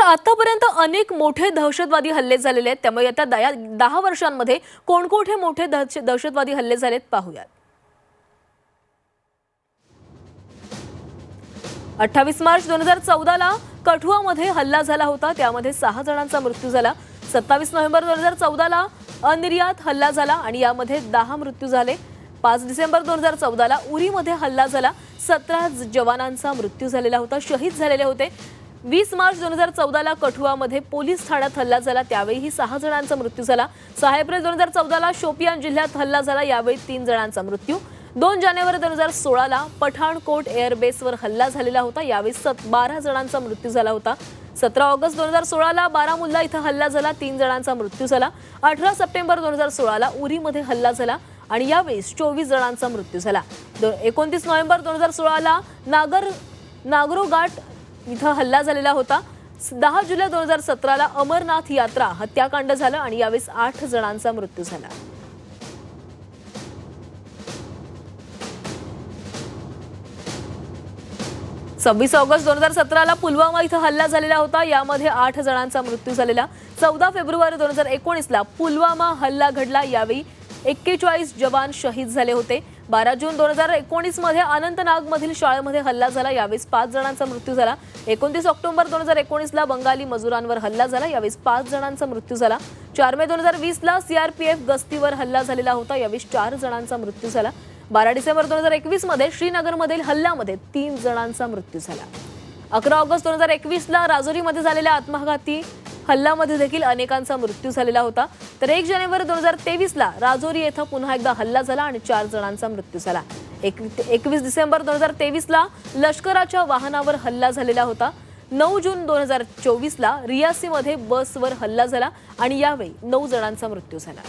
तर आतापर्यंत अनेक मोठे दहशतवादी हल्ले झालेले आहेत. त्यामुळे येत्या दया दहा वर्षांमध्ये कोणकोठे मोठे दहश- दहशतवादी हल्ले झालेत पाहूयात. अठ्ठावीस मार्च दोन हजार चौदाला कठुआमध्ये हल्ला झाला होता. त्यामध्ये सहा जणांचा मृत्यू झाला. सत्तावीस नोव्हेंबर दोन हजार चौदाला अनिर्यात हल्ला झाला आणि यामध्ये दहा मृत्यू झाले. पाच डिसेंबर दोन हजार चौदाला उरीमध्ये हल्ला झाला. सतरा जवानांचा मृत्यू झालेला होता. शहीद झालेले होते. वीस मार्च दोन हजार चौदाला कठुआमध्ये पोलीस ठाण्यात हल्ला झाला. त्यावेळीही सहा जणांचा मृत्यू झाला. सहा एप्रिल दोन हजार चौदाला शोपियान जिल्ह्यात हल्ला झाला. यावेळी तीन जणांचा मृत्यू. दोन जानेवारी दोन हजार सोळाला पठाणकोट एअरबेसवर हल्ला झालेला होता. यावेळी सत बारा जणांचा मृत्यू झाला होता. सतरा ऑगस्ट दोन हजार सोळाला बारामुल्ला इथं हल्ला झाला. तीन जणांचा मृत्यू झाला. अठरा सप्टेंबर दोन हजार सोळाला उरीमध्ये हल्ला झाला आणि यावेळी चोवीस जणांचा मृत्यू झाला. एकोणतीस नोव्हेंबर दोन हजार सोळाला नागर नागरोघाट इथं हल्ला झालेला होता. दहा जुलै दोन हजार सतराला अमरनाथ यात्रा हत्याकांड झालं आणि यावेळेस आठ जणांचा मृत्यू झाला. सव्वीस ऑगस्ट दोन हजार सतराला पुलवामा इथं हल्ला झालेला होता. यामध्ये आठ जणांचा मृत्यू झालेला. चौदा फेब्रुवारी दोन हजार एकोणीसला पुलवामा हल्ला घडला. यावेळी एक्केचाळीस जवान शहीद झाले होते. बारा जून दोन हजार एकोणीसमध्ये अनंतनागमधील शाळेमध्ये हल्ला झाला. यावेळेस पाच जणांचा मृत्यू झाला. एकोणतीस ऑक्टोबर दोन हजार एकोणीसला बंगाली मजुरांवर हल्ला झाला. यावेळेस पाच जणांचा मृत्यू झाला. चार मे दोन हजार वीसला सीआरपीएफ गस्तीवर हल्ला झालेला होता. यावेळेस चार जणांचा मृत्यू झाला. बारा डिसेंबर दोन हजार एकवीसमध्ये श्रीनगरमधील हल्ल्यामध्ये तीन जणांचा मृत्यू झाला. अकरा ऑगस्ट दोन हजार एकवीसला राजौरीमध्ये झालेल्या आत्मघाती हल्ल्यामध्ये देखील अनेकांचा मृत्यू झालेला होता. तर एक जानेवारी दोन हजार तेवीसला राजौरी येथे पुन्हा एकदा हल्ला झाला आणि चार जणांचा मृत्यू झाला. एक एकवीस डिसेंबर दोन हजार तेवीसला लष्कराच्या वाहनावर हल्ला झालेला होता. नऊ जून दोन हजार चोवीसला रियासीमध्ये बसवर हल्ला झाला आणि यावेळी नऊ जणांचा मृत्यू झाला.